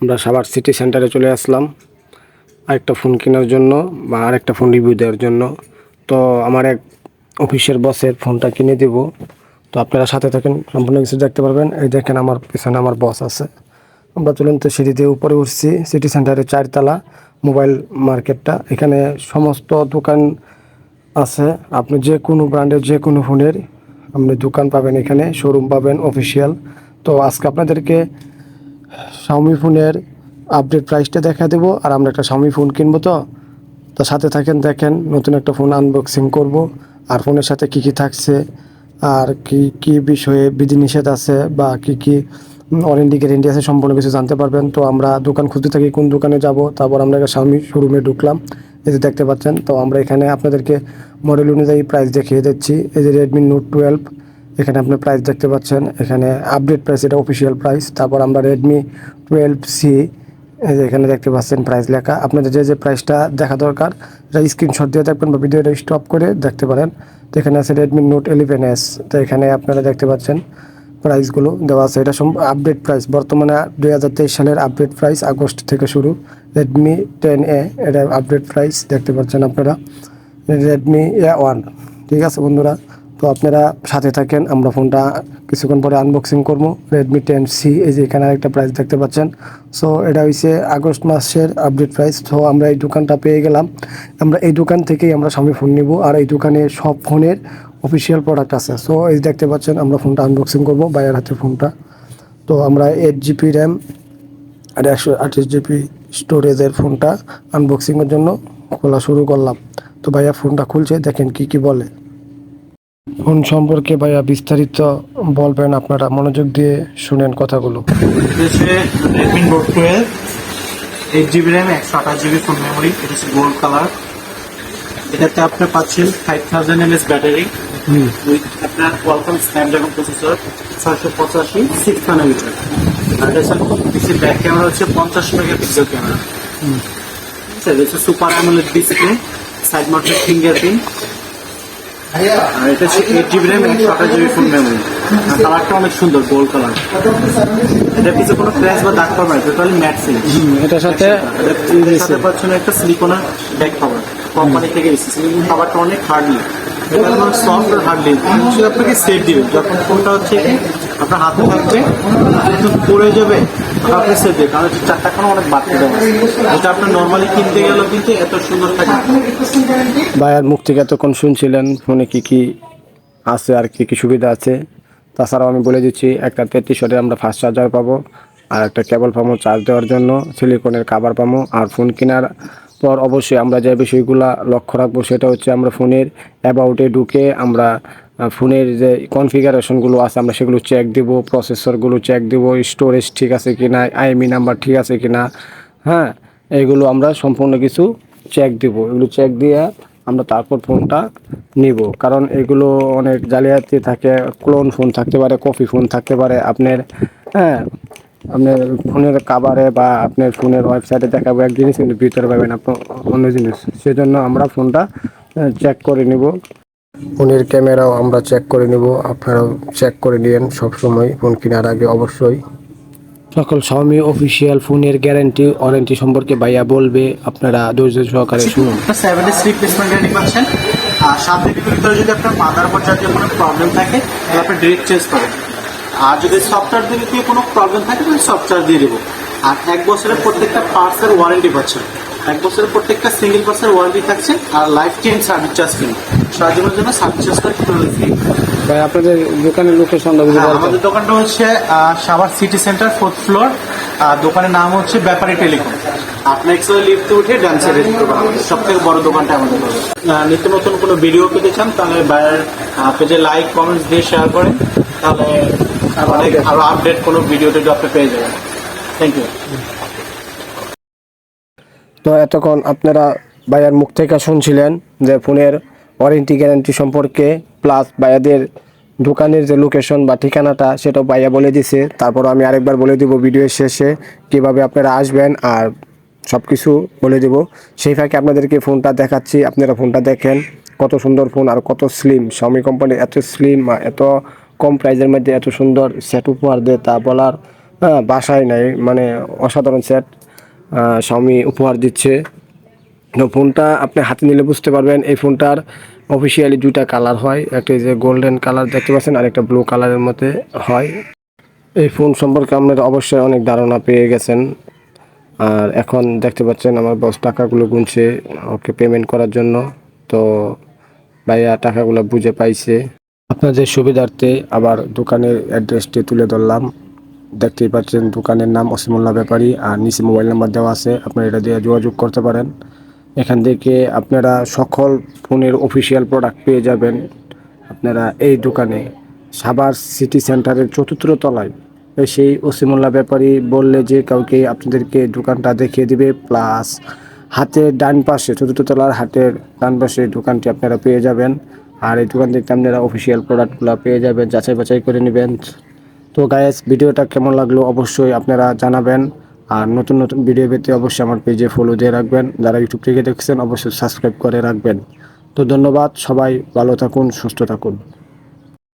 আমরা সাভার সিটি সেন্টারে চলে আসলাম আরেকটা ফোন কেনার জন্য বা আরেকটা ফোন রিভিউ দেওয়ার জন্য। তো আমার এক অফিসের বসের ফোনটা কিনে দেব। তো আপনারা সাথে থাকেন, সম্পূর্ণ কিছু দেখতে পারবেন। এই দেখেন আমার পিছনে আমার বস আছে। আমরা চলুন তো দিয়ে উপরে উঠছি, সিটি সেন্টারের চারতলা, মোবাইল মার্কেটটা। এখানে সমস্ত দোকান আছে। আপনি যে কোনো ব্র্যান্ডের যে কোনো ফোনের আপনি দোকান পাবেন এখানে, শোরুম পাবেন, অফিসিয়াল। তো আজকে আপনাদেরকে শাওমি ফোনের আপডেট প্রাইসটা দেখা দেবো, আর আমরা একটা শাওমি ফোন কিনবো তো। তো সাথে থাকেন, দেখেন, নতুন একটা ফোন আনবক্সিং করব। আর ফোনের সাথে কি কি থাকছে, আর কি কি বিষয়ে বিধিনিষেধ আছে, বা কি কি ওয়ারেন্টি গ্যারেন্টি আছে সম্পূর্ণ কিছু জানতে পারবেন। তো আমরা দোকান খুঁজতে থাকি, কোন দোকানে যাব, তারপর আমরা একটা শাওমি শোরুমে ঢুকলাম। এই যে দেখতে পাচ্ছেন, তো আমরা এখানে আপনাদেরকে মডেল অনুযায়ী প্রাইস দেখিয়ে দিচ্ছি। এই যে রেডমি নোট টুয়েলভ এখানে আপনি প্রাইস দেখতে পাচ্ছেন। এখানে আপডেট প্রাইস এটা অফিসিয়াল প্রাইস তারপর আমরা রেডমি টুয়েলভ সি এখানে দেখতে পাচ্ছেন প্রাইস লেখা। আপনাদের যে যে প্রাইসটা দেখা দরকার, এটা স্ক্রিনশট দিয়ে দেখবেন বা ভিডিওটা স্টপ করে দেখতে পারেন। তো এখানে আছে রেডমি নোট ইলেভেন এস তো এখানে আপনারা দেখতে পাচ্ছেন প্রাইসগুলো দেওয়া আছে। এটা আপডেট প্রাইস বর্তমানে দুই হাজার তেইশ সালের আপডেট প্রাইস আগস্ট থেকে শুরু। রেডমি টেন এ এটা আপডেট প্রাইস দেখতে পাচ্ছেন আপনারা। রেডমি এ ওয়ান ঠিক আছে বন্ধুরা? তো আপনারা সাথে থাকেন, আমরা ফোনটা কিছুক্ষণ পরে আনবক্সিং করব। রেডমি টেন সি এই যে এখানে একটা প্রাইস দেখতে পাচ্ছেন। সো এটা হচ্ছে আগস্ট মাসের আপডেট প্রাইস তো আমরা এই দোকানটা পেয়ে গেলাম। আমরা এই দোকান থেকেই আমরা স্বামী ফোন নিব। আর এই দোকানে সব ফোনের অফিসিয়াল প্রোডাক্ট আছে। সো এই দেখতে পাচ্ছেন, আমরা ফোনটা আনবক্সিং করব, বাইরের হাতে ফোনটা। তো, আমরা এইট জিবি র্যাম আর একশো আঠাশ জিবি স্টোরেজের ফোনটা আনবক্সিংয়ের জন্য খোলা শুরু করলাম। তো, ভাইয়া, ফোনটা খুলছে, দেখেন কি কি বলে। ফোন সম্পর্কে ভাইয়া বিস্তারিত বলবেন আপনারা মনোযোগ দিয়ে শুনেন কথাগুলো। হচ্ছে Redmi note twelve eight GB RAM একশো আঠাশ জিবি ফোন মেমোরি এটা হচ্ছে গোল্ড কালার এটাতে আপনি পাচ্ছেন five thousand MS battery with আপনার কোয়ালকম স্ন্যাপড্রাগন প্রসেসর ছয়শো পঁচাশি সিক্স নানোমিটার আর হচ্ছে ব্যাক ক্যামেরা হচ্ছে পঞ্চাশ megapixel camera super AMOLED display side mounted fingerprint আর এটা হচ্ছে এইট জিবি র্যাম একশো আঠাশ জিবি ফোন মেমোরি কালারটা অনেক সুন্দর গোল্ড কালার এটা কিছু কোনো ক্র্যাশ বা দাগ পাবে না টোটালি ম্যাট সিল এটার সাথে এটার সাথে পাচ্ছেন একটা সিলিকোনা ব্যাক কভার কোম্পানি থেকে এসেছে। খাবারটা অনেক হার্ডলি এটা সফট আর হার্ডলি শুধু আপনাকে দিবে। যখন ফোনটা হচ্ছে আপনার হাতে থাকবে পড়ে যাবে আপনি দিবে কারণ অনেক বাড়তে এটা আপনার নর্মালি কিনতে গেলেও কিন্তু এত সুন্দর থাকে ভাইয়ার মুখ থেকে এতক্ষণ শুনছিলেন ফোনে কি কি আছে আর কি কি সুবিধা আছে? তাছাড়াও আমি বলে দিচ্ছি, একটা তেত্রিশ শটে আমরা ফাস্ট চার্জার পাবো, আর একটা কেবল পাবো চার্জ দেওয়ার জন্য সিলিকনের কাভার পাবো আর ফোন কেনার পর অবশ্যই আমরা যে বিষয়গুলো লক্ষ্য রাখব সেটা হচ্ছে আমরা ফোনের অ্যাবাউটে ঢুকে আমরা ফোনের যে কনফিগারেশনগুলো আছে আমরা সেগুলো চেক দেবো প্রসেসরগুলো চেক দেবো স্টোরেজ ঠিক আছে কি না আইএমই নাম্বার ঠিক আছে কি না হ্যাঁ এগুলো আমরা সম্পূর্ণ কিছু চেক দিব। এগুলো চেক দিয়ে আমরা তারপর ফোনটা নিব। কারণ এগুলো অনেক জালিয়াতি থাকে ক্লোন ফোন থাকতে পারে কপি ফোন থাকতে পারে, আপনার হ্যাঁ আপনার ফোনের কাভারে বা আপনার ফোনের ওয়েবসাইটে দেখাবো এক জিনিস কিন্তু ভিতরে পাবেন আপনার অন্য জিনিস। সেজন্য আমরা ফোনটা চেক করে নিব। ফোনের ক্যামেরাও আমরা চেক করে নিব। আপনারাও চেক করে নিন সবসময় ফোন কেনার আগে অবশ্যই। সকল শাওমি অফিসিয়াল ফোনের গ্যারান্টি ওয়ারেন্টি সম্পর্কে ভাইয়া বলবে আপনারা ধৈর্য সহকারে শুনুন। আপনার সেভেন ডেজ রিপ্লেসমেন্ট গ্যারান্টি পাচ্ছেন। আর সাত দিনের ভিতরে যদি আপনার মাদার বোর্ড জাতীয় কোনো প্রবলেম থাকে তাহলে আপনি ডিরেক্ট চেঞ্জ করেন আর যদি সফটওয়্যার দিকে দিয়ে কোনো প্রবলেম থাকে তাহলে সফটওয়্যার দিয়ে দেবো। আর এক বছরের প্রত্যেকটা পার্টসের ওয়ারেন্টি পাচ্ছেন এক বছরের প্রত্যেকটা সিঙ্গেল পার্টসের ওয়ারেন্টি থাকছে আর lifetime service charge free সারা জীবনের জন্য সার্ভিস চার্জ করে ফ্রি ভাই আপনাদের দোকানের লোকেশনটা যদি হ্যাঁ, আমাদের দোকানটা হচ্ছে Savar city centre fourth floor আর দোকানের নাম হচ্ছে ব্যাপারী টেলিকম। আপনি এক্সট্রা লিফটে উঠে ডান সাইডে সব থেকে বড় দোকানটা আমাদের। নিত্য নতুন কোনো ভিডিও পেতে চান তাহলে বাইরের পেজে লাইক কমেন্টস দিয়ে শেয়ার করেন। অনেক আপডেট কোনো আপনি পেয়ে যাবেন। থ্যাংক ইউ তো এতক্ষণ আপনারা ভাইয়ার মুখ থেকে শুনছিলেন যে ফোনের ওয়ারেন্টি গ্যারান্টি সম্পর্কে প্লাস ভাইয়াদের দোকানের যে লোকেশন বা ঠিকানাটা সেটাও ভাইয়া বলে দিছে। তারপর আমি আরেকবার বলে দিব ভিডিওর শেষে কীভাবে আপনারা আসবেন আর সব কিছু বলে দেব। সেই ফাঁকে আপনাদেরকে ফোনটা দেখাচ্ছি। আপনারা ফোনটা দেখেন, কত সুন্দর ফোন আর কত স্লিম শাওমি কোম্পানি এত স্লিম এত কম প্রাইজের মধ্যে এত সুন্দর সেট উপহার দেয় তা বলার হ্যাঁ বাসায় নাই। মানে অসাধারণ সেট স্বামী উপহার দিচ্ছে। ফোনটা আপনি হাতে নিলে বুঝতে পারবেন, এই ফোনটার অফিসিয়ালি দুইটা কালার হয়। একটা যে গোল্ডেন কালার দেখতে পাচ্ছেন, আর একটা ব্লু কালারের মধ্যে হয়। এই ফোন সম্পর্কে আপনারা অবশ্যই অনেক ধারণা পেয়ে গেছেন। আর এখন দেখতে পাচ্ছেন, আমার বস টাকাগুলো গুনছে, ওকে পেমেন্ট করার জন্য। তো ভাইয়া টাকাগুলো বুঝে পাইছে। আপনাদের সুবিধার্থে আবার দোকানের অ্যাড্রেসটি তুলে ধরলাম। দেখতেই পাচ্ছেন দোকানের নাম অসীমুল্লাহ ব্যাপারী আর নিচে মোবাইল নাম্বার দেওয়া আছে। আপনারা এটা দিয়ে যোগাযোগ করতে পারেন। এখান থেকে আপনারা সকল ফোনের অফিসিয়াল প্রোডাক্ট পেয়ে যাবেন। আপনারা এই দোকানে সাভার সিটি সেন্টারের চতুর্থ তলায়। সেই অসীমুল্লাহ ব্যাপারী বললে যে কাউকে আপনাদেরকে দোকানটা দেখিয়ে দিবে। প্লাস হাতের ডান পাশে, চতুর্থ তলার হাতের ডান পাশে দোকানটি আপনারা পেয়ে যাবেন। আর এই দোকান থেকে আপনারা অফিসিয়াল প্রোডাক্টগুলো পেয়ে যাবেন, যাচাই বাছাই করে নেবেন। তো গায়েস ভিডিওটা কেমন লাগল অবশ্যই আপনারা জানাবেন। আর নতুন নতুন ভিডিও পেতে অবশ্যই আমার পেজে ফলো দিয়ে রাখবেন। যারা ইউটিউব থেকে দেখছেন, অবশ্যই সাবস্ক্রাইব করে রাখবেন। তো ধন্যবাদ, সবাই ভালো থাকুন, সুস্থ থাকুন।